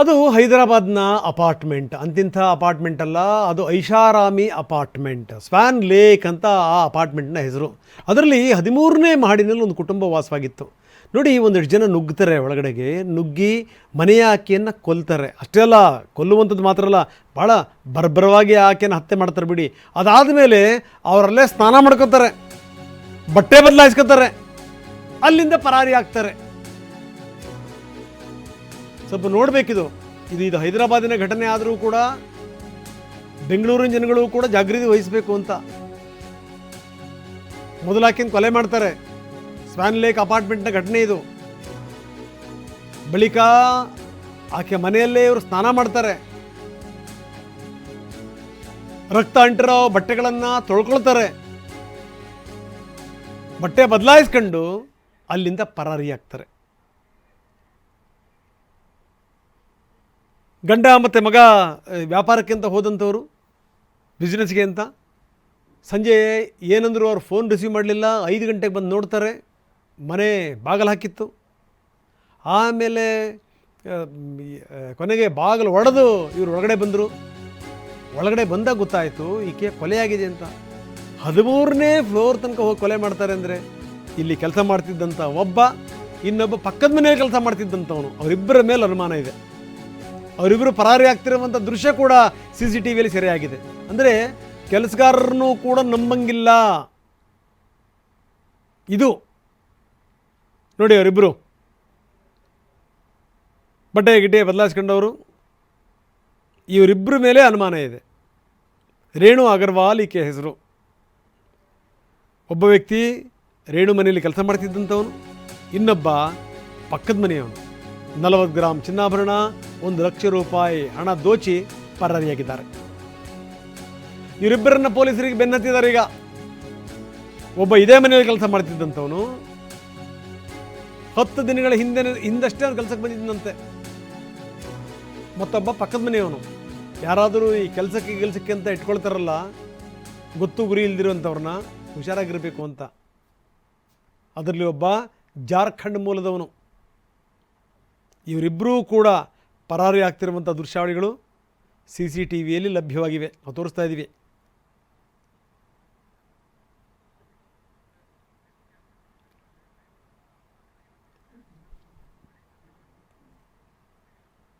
ಅದು ಹೈದರಾಬಾದ್ನ apartment, ಅಂತಿಂಥ apartment ಅಲ್ಲ, ಅದು ಐಷಾರಾಮಿ ಅಪಾರ್ಟ್ಮೆಂಟ್ ಸ್ವ್ಯಾನ್ ಲೇಕ್ ಅಂತ ಆ ಅಪಾರ್ಟ್ಮೆಂಟ್ನ ಹೆಸರು. ಅದರಲ್ಲಿ ಹದಿಮೂರನೇ ಮಹಡಿನಲ್ಲಿ ಒಂದು ಕುಟುಂಬ ವಾಸವಾಗಿತ್ತು. ನೋಡಿ, ಒಂದಿಷ್ಟು ಜನ ನುಗ್ತಾರೆ ಒಳಗಡೆಗೆ, ನುಗ್ಗಿ ಮನೆಯ ಆಕೆಯನ್ನು ಕೊಲ್ತಾರೆ. ಅಷ್ಟೇ ಅಲ್ಲ, ಕೊಲ್ಲುವಂಥದ್ದು ಮಾತ್ರ ಅಲ್ಲ ಭಾಳ ಬರ್ಬರವಾಗಿ ಆಕೆಯನ್ನು ಹತ್ಯೆ ಮಾಡ್ತಾರೆ ಬಿಡಿ. ಅದಾದ ಮೇಲೆ ಅವರಲ್ಲೇ ಸ್ನಾನ ಮಾಡ್ಕೋತಾರೆ. ಬಟ್ಟೆ ಬದಲಾಯಿಸ್ಕೋತಾರೆ. ಅಲ್ಲಿಂದ ಪರಾರಿ ಆಗ್ತಾರೆ. ಸ್ವಲ್ಪ ನೋಡಬೇಕಿದು. ಇದು ಇದು ಹೈದರಾಬಾದಿನ ಘಟನೆ ಆದರೂ ಕೂಡ ಬೆಂಗಳೂರಿನ ಜನಗಳು ಕೂಡ ಜಾಗೃತಿ ವಹಿಸಬೇಕು ಅಂತ. ಮೊದಲಾಕಿನ ಕೊಲೆ ಮಾಡ್ತಾರೆ. ಸ್ವಾನ್ ಲೇಕ್ ಅಪಾರ್ಟ್ಮೆಂಟ್ನ ಘಟನೆ ಇದು. ಬಳಿಕ ಆಕೆ ಮನೆಯಲ್ಲೇ ಇವರು ಸ್ನಾನ ಮಾಡ್ತಾರೆ. ರಕ್ತ ಅಂಟಿರೋ ಬಟ್ಟೆಗಳನ್ನು ತೊಳ್ಕೊಳ್ತಾರೆ. ಬಟ್ಟೆ ಬದಲಾಯಿಸ್ಕೊಂಡು ಅಲ್ಲಿಂದ ಪರಾರಿಯಾಗ್ತಾರೆ. ಗಂಡ ಮತ್ತು ಮಗ ವ್ಯಾಪಾರಕ್ಕೆ ಅಂತ ಹೋದಂಥವರು ಬಿಸ್ನೆಸ್ಗೆ ಅಂತ, ಸಂಜೆ ಏನಂದರೂ ಅವ್ರು ಫೋನ್ ರಿಸೀವ್ ಮಾಡಲಿಲ್ಲ, ಐದು ಗಂಟೆಗೆ ಬಂದು ನೋಡ್ತಾರೆ, ಮನೆ ಬಾಗಿಲು ಹಾಕಿತ್ತು. ಆಮೇಲೆ ಕೊನೆಗೆ ಬಾಗಿಲು ಒಡೆದು ಇವರು ಒಳಗಡೆ ಬಂದರು. ಒಳಗಡೆ ಬಂದಾಗ ಗೊತ್ತಾಯಿತು, ಈಕೆ ಕೊಲೆಯಾಗಿದೆ ಅಂತ. ಹದಿಮೂರನೇ ಫ್ಲೋರ್ ತನಕ ಹೋಗಿ ಕೊಲೆ ಮಾಡ್ತಾರೆ ಅಂದರೆ, ಇಲ್ಲಿ ಕೆಲಸ ಮಾಡ್ತಿದ್ದಂಥ ಒಬ್ಬ, ಇನ್ನೊಬ್ಬ ಪಕ್ಕದ ಮನೆಯಲ್ಲಿ ಕೆಲಸ ಮಾಡ್ತಿದ್ದಂಥವನು. ಅವರಿಬ್ಬರ ಮೇಲೆ ಅನುಮಾನ ಇದೆ. ಅವರಿಬ್ಬರು ಪರಾರಿ ಆಗ್ತಿರುವಂಥ ದೃಶ್ಯ ಕೂಡ ಸಿ ಸಿ ಟಿ ವಿಯಲ್ಲಿ ಸೆರೆಯಾಗಿದೆ. ಅಂದರೆ ಕೆಲಸಗಾರರನ್ನು ಕೂಡ ನಂಬಂಗಿಲ್ಲ. ಇದು ನೋಡಿ ಅವರಿಬ್ಬರು ಬಟ್ಟೆ ಗಿಟ್ಟೆ ಬದಲಾಯಿಸ್ಕೊಂಡವರು. ಇವರಿಬ್ಬರ ಮೇಲೆ ಅನುಮಾನ ಇದೆ. ರೇಣು ಅಗರ್ವಾಲ್ ಈಕೆ ಹೆಸರು. ಒಬ್ಬ ವ್ಯಕ್ತಿ ರೇಣು ಮನೆಯಲ್ಲಿ ಕೆಲಸ ಮಾಡ್ತಿದ್ದಂಥವನು, ಇನ್ನೊಬ್ಬ ಪಕ್ಕದ ಮನೆಯವನು. ನಲವತ್ತು ಗ್ರಾಮ್ ಚಿನ್ನಾಭರಣ ಒಂದು ಲಕ್ಷ ರೂಪಾಯಿ ಹಣ ದೋಚಿ ಪರಾರಿಯಾಗಿದ್ದಾರೆ. ಇವರಿಬ್ಬರನ್ನ ಪೊಲೀಸರಿಗೆ ಬೆನ್ನತ್ತಿದ್ದಾರೆ ಈಗ. ಒಬ್ಬ ಇದೇ ಮನೆಯಲ್ಲಿ ಕೆಲಸ ಮಾಡ್ತಿದ್ದಂಥವನು ಹತ್ತು ದಿನಗಳ ಹಿಂದೆ ಹಿಂದಷ್ಟೇ ಅವ್ನು ಕೆಲಸಕ್ಕೆ ಬಂದಿದ್ದಂತೆ. ಮತ್ತೊಬ್ಬ ಪಕ್ಕದ ಮನೆಯವನು. ಯಾರಾದರೂ ಈ ಕೆಲಸಕ್ಕೆ ಕೆಲಸಕ್ಕೆ ಅಂತ ಇಟ್ಕೊಳ್ತಾರಲ್ಲ, ಗೊತ್ತು ಗುರಿ ಇಲ್ದಿರುವಂಥವ್ರನ್ನ ಹುಷಾರಾಗಿರಬೇಕು ಅಂತ. ಅದರಲ್ಲಿ ಒಬ್ಬ ಜಾರ್ಖಂಡ್ ಮೂಲದವನು. ಇವರಿಬ್ಬರೂ ಕೂಡ ಪರಾರಿ ಆಗ್ತಿರುವಂಥ ದೃಶ್ಯಾವಳಿಗಳು ಸಿ ಸಿ ಟಿ ವಿಯಲ್ಲಿ ಲಭ್ಯವಾಗಿವೆ ನಾವು ತೋರಿಸ್ತಾ ಇದ್ದೀವಿ.